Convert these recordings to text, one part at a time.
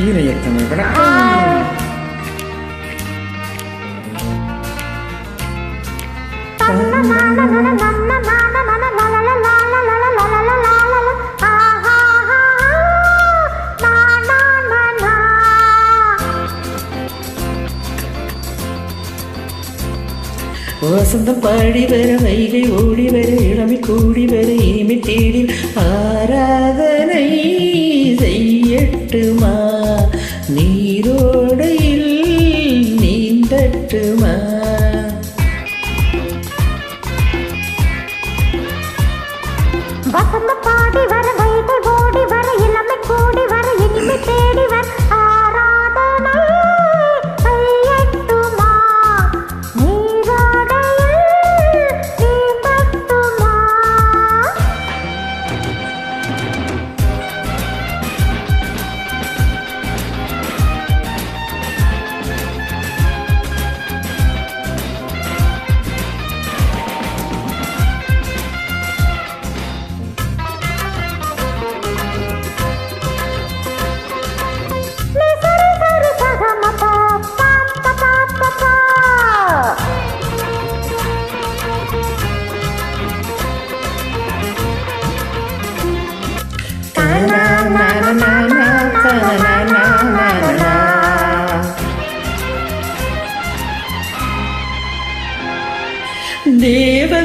இணையத்தமிழ் வணக்கம். வசந்தம் பாடி வர வைகை ஓடி வர இளமை கூடி வர இனிமை தேடி ஆராதனை செய்யட்டுமா நீரோடையில் நீந்தட்டுமா? வசந்த பாடி வர வைகை ஓடி வர இளமை கூடி வர இனிமை தேடி வர ஆராதனை செய்யட்டுமா? நீரோடையில் நீந்தட்டுமா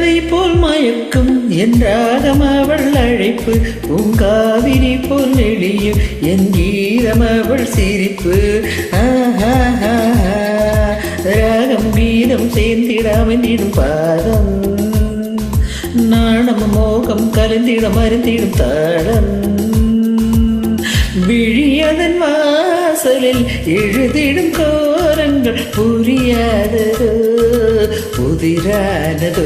கதை போல் மயக்கும் என்றாகம் அவள் அழைப்பு. பூங்காவிரி போல் நெளியும் என் கீதம் அவள் சிரிப்பு. ராகம் கீதம் சேர்ந்திடாமந்திடும் பாதம். நாணம் மோகம் கலந்திட மருந்திடும் தாளம். விழியதன் வாசலில் எழுதிடும் கோரங்கள் புரியாததோ. ഉതിരാനതോ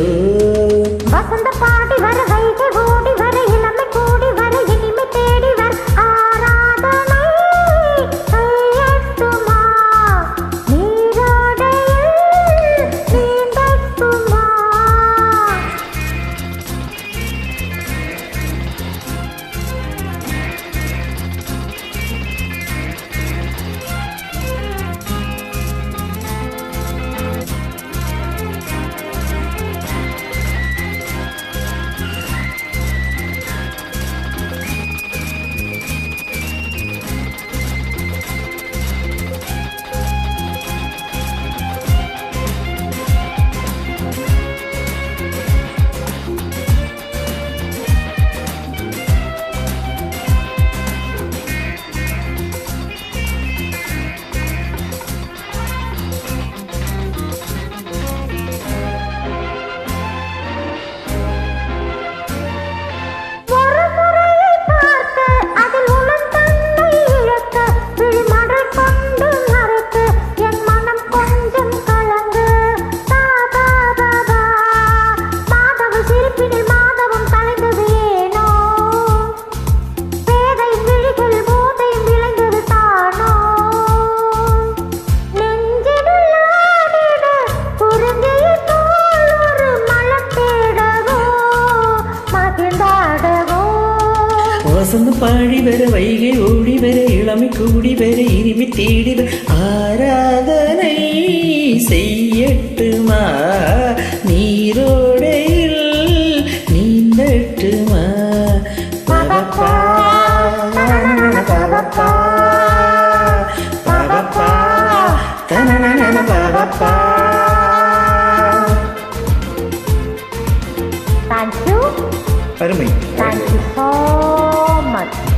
வைகை ஒழிவர இளமை கூடிவர இருமி தேடிவ ஆராதனை செய்யட்டுமா நீரோடையில் நீந்தட்டுமா பவப்பா பவப்பா பவப்பா தன பவப்பா Thank you. Thank you so much.